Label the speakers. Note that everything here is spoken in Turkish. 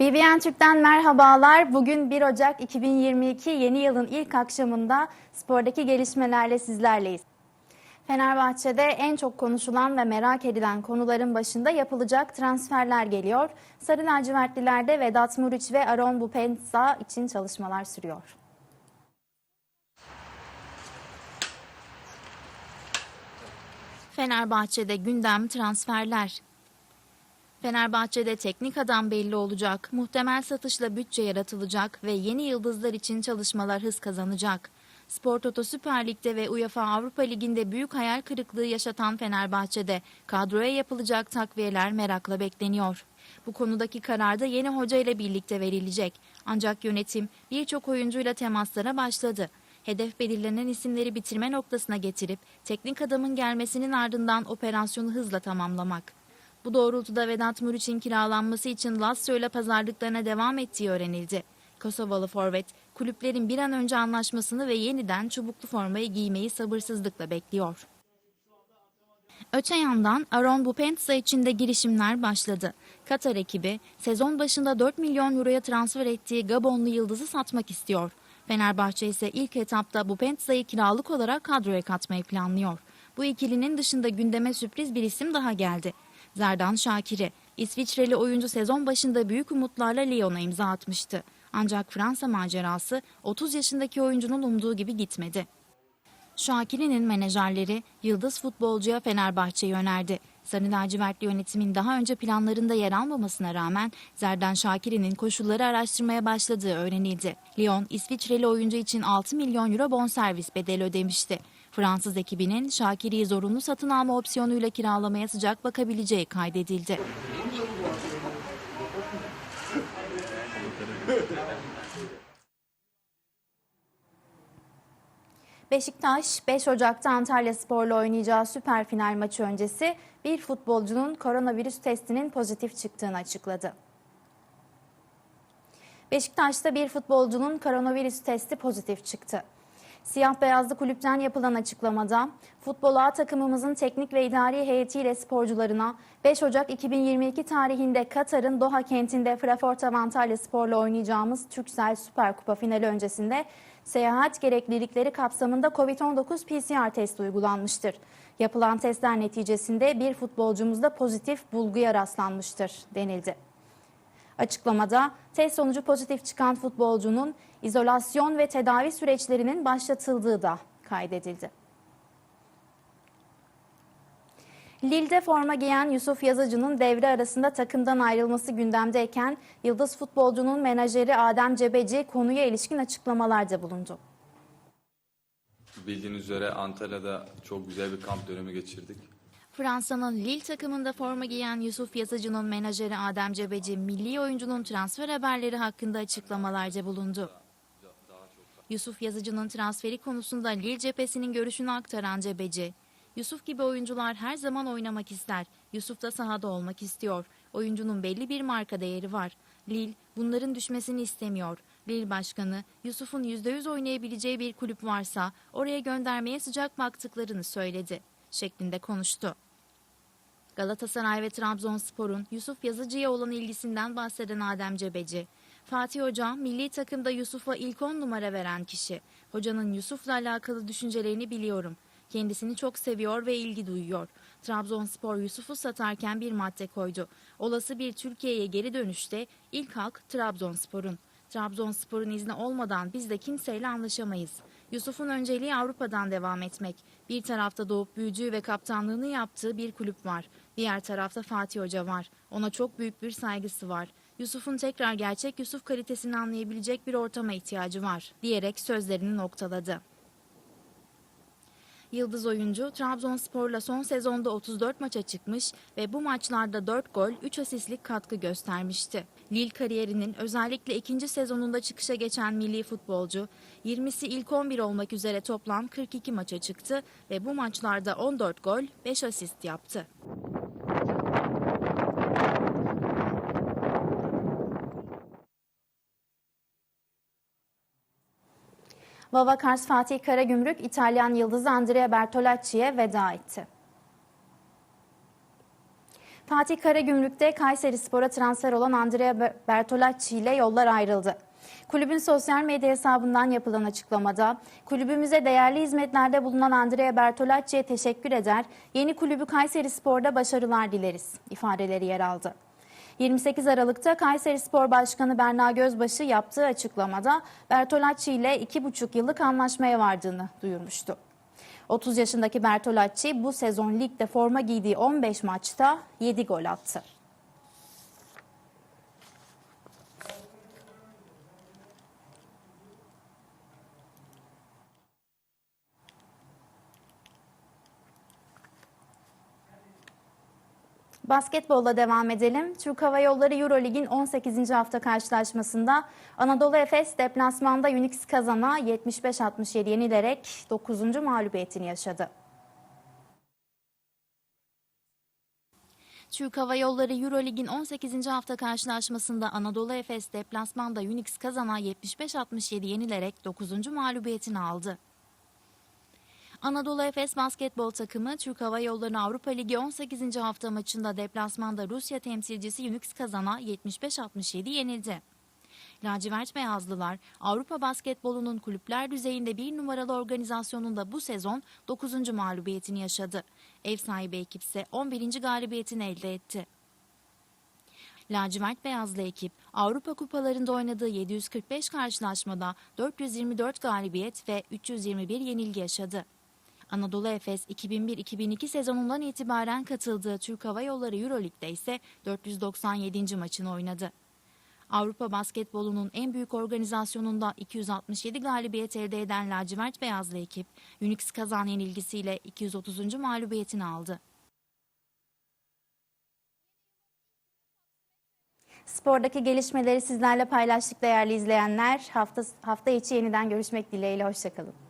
Speaker 1: BBN Türk'ten merhabalar. Bugün 1 Ocak 2022 yeni yılın ilk akşamında spordaki gelişmelerle sizlerleyiz. Fenerbahçe'de en çok konuşulan ve merak edilen konuların başında yapılacak transferler geliyor. Sarı lacivertlilerde Vedat Muriç ve Aron Bupenza için çalışmalar sürüyor. Fenerbahçe'de gündem transferler. Fenerbahçe'de teknik adam belli olacak, muhtemel satışla bütçe yaratılacak ve yeni yıldızlar için çalışmalar hız kazanacak. Spor Toto Süper Lig'de ve UEFA Avrupa Ligi'nde büyük hayal kırıklığı yaşatan Fenerbahçe'de kadroya yapılacak takviyeler merakla bekleniyor. Bu konudaki karar da yeni hoca ile birlikte verilecek. Ancak yönetim birçok oyuncuyla temaslara başladı. Hedef belirlenen isimleri bitirme noktasına getirip teknik adamın gelmesinin ardından operasyonu hızla tamamlamak. Bu doğrultuda Vedat Muriç'in kiralanması için Lazio ile pazarlıklarına devam ettiği öğrenildi. Kosovalı forvet, kulüplerin bir an önce anlaşmasını ve yeniden çubuklu formayı giymeyi sabırsızlıkla bekliyor. Öte yandan Aron Bupenza için de girişimler başladı. Katar ekibi sezon başında 4 milyon euroya transfer ettiği Gabonlu yıldızı satmak istiyor. Fenerbahçe ise ilk etapta Bupenza'yı kiralık olarak kadroya katmayı planlıyor. Bu ikilinin dışında gündeme sürpriz bir isim daha geldi. Zerdan Şakir'i. İsviçreli oyuncu sezon başında büyük umutlarla Lyon'a imza atmıştı. Ancak Fransa macerası 30 yaşındaki oyuncunun umduğu gibi gitmedi. Şakir'in menajerleri yıldız futbolcuya Fenerbahçe'yi önerdi. Sarı lacivertli yönetimin daha önce planlarında yer almamasına rağmen Zerdan Şakir'in koşulları araştırmaya başladığı öğrenildi. Lyon, İsviçreli oyuncu için 6 milyon euro bonservis bedeli ödemişti. Fransız ekibinin Şakir'i zorunlu satın alma opsiyonuyla kiralamaya sıcak bakabileceği kaydedildi. Beşiktaş 5 Ocak'ta Antalya Spor'la oynayacağı süper final maçı öncesi bir futbolcunun koronavirüs testinin pozitif çıktığını açıkladı. Beşiktaş'ta bir futbolcunun koronavirüs testi pozitif çıktı. Siyah beyazlı kulüpten yapılan açıklamada futbol A takımımızın teknik ve idari heyetiyle sporcularına 5 Ocak 2022 tarihinde Katar'ın Doha kentinde Fraport Antalya Spor'la oynayacağımız Türksel Süper Kupa finali öncesinde seyahat gereklilikleri kapsamında COVID-19 PCR testi uygulanmıştır. Yapılan testler neticesinde bir futbolcumuzda pozitif bulguya rastlanmıştır denildi. Açıklamada test sonucu pozitif çıkan futbolcunun izolasyon ve tedavi süreçlerinin başlatıldığı da kaydedildi. Lille'de forma giyen Yusuf Yazıcı'nın devre arasında takımdan ayrılması gündemdeyken yıldız futbolcunun menajeri Adem Cebeci konuya ilişkin açıklamalarda bulundu.
Speaker 2: Bildiğiniz üzere Antalya'da çok güzel bir kamp dönemi geçirdik.
Speaker 1: Fransa'nın Lille takımında forma giyen Yusuf Yazıcı'nın menajeri Adem Cebeci, milli oyuncunun transfer haberleri hakkında açıklamalarda bulundu. Yusuf Yazıcı'nın transferi konusunda Lille cephesinin görüşünü aktaran Cebeci, Yusuf gibi oyuncular her zaman oynamak ister. Yusuf da sahada olmak istiyor. Oyuncunun belli bir marka değeri var. Lille bunların düşmesini istemiyor. Lille Başkanı Yusuf'un %100 oynayabileceği bir kulüp varsa oraya göndermeye sıcak baktıklarını söyledi şeklinde konuştu. Galatasaray ve Trabzonspor'un Yusuf Yazıcı'ya olan ilgisinden bahseden Adem Cebeci, Fatih Hoca milli takımda Yusuf'a ilk 10 numara veren kişi. Hocanın Yusuf'la alakalı düşüncelerini biliyorum. Kendisini çok seviyor ve ilgi duyuyor. Trabzonspor Yusuf'u satarken bir madde koydu. Olası bir Türkiye'ye geri dönüşte ilk halk Trabzonspor'un. Trabzonspor'un izni olmadan biz de kimseyle anlaşamayız. Yusuf'un önceliği Avrupa'dan devam etmek. Bir tarafta doğup büyücüğü ve kaptanlığını yaptığı bir kulüp var. Diğer tarafta Fatih Hoca var. Ona çok büyük bir saygısı var. Yusuf'un tekrar gerçek Yusuf kalitesini anlayabilecek bir ortama ihtiyacı var diyerek sözlerini noktaladı. Yıldız oyuncu Trabzonspor'la son sezonda 34 maça çıkmış ve bu maçlarda 4 gol, 3 asistlik katkı göstermişti. Lille kariyerinin özellikle ikinci sezonunda çıkışa geçen milli futbolcu, 20'si ilk 11 olmak üzere toplam 42 maça çıktı ve bu maçlarda 14 gol, 5 asist yaptı. Vava Kars Fatih Karagümrük İtalyan yıldızı Andrea Bertolacci'ye veda etti.
Speaker 3: Fatih Karagümrük'te Kayseri Spor'a transfer olan Andrea Ber- Bertolacci ile yollar ayrıldı. Kulübün sosyal medya hesabından yapılan açıklamada kulübümüze değerli hizmetlerde bulunan Andrea Bertolacci'ye teşekkür eder, yeni kulübü Kayseri Spor'da başarılar dileriz ifadeleri yer aldı. 28 Aralık'ta Kayseri Spor Başkanı Berna Gözbaşı yaptığı açıklamada Bertolacci ile 2,5 yıllık anlaşmaya vardığını duyurmuştu. 30 yaşındaki Bertolacci bu sezon ligde forma giydiği 15 maçta 7 gol attı. Basketbolla devam edelim. Türk Hava Yolları Eurolig'in 18. hafta karşılaşmasında Anadolu Efes deplasmanda Unix kazana 75-67 yenilerek 9. mağlubiyetini yaşadı.
Speaker 1: Türk Hava Yolları Eurolig'in 18. hafta karşılaşmasında Anadolu Efes deplasmanda Unix kazana 75-67 yenilerek 9. mağlubiyetini aldı. Anadolu Efes basketbol takımı Türk Hava Yolları Avrupa Ligi 18. hafta maçında deplasmanda Rusya temsilcisi Unix kazana 75-67 yenildi. Lacivert Beyazlılar Avrupa basketbolunun kulüpler düzeyinde bir numaralı organizasyonunda bu sezon 9. mağlubiyetini yaşadı. Ev sahibi ekip ise 11. galibiyetini elde etti. Lacivert Beyazlı ekip Avrupa kupalarında oynadığı 745 karşılaşmada 424 galibiyet ve 321 yenilgi yaşadı. Anadolu Efes 2001-2002 sezonundan itibaren katıldığı Türk Hava Yolları Euroleague'de ise 497. maçını oynadı. Avrupa basketbolunun en büyük organizasyonunda 267 galibiyet elde eden lacivert beyazlı ekip, Unix kazan yenilgisiyle 230. mağlubiyetini aldı.
Speaker 3: Spordaki gelişmeleri sizlerle paylaştık değerli izleyenler. Hafta, hafta içi yeniden görüşmek dileğiyle. Hoşçakalın.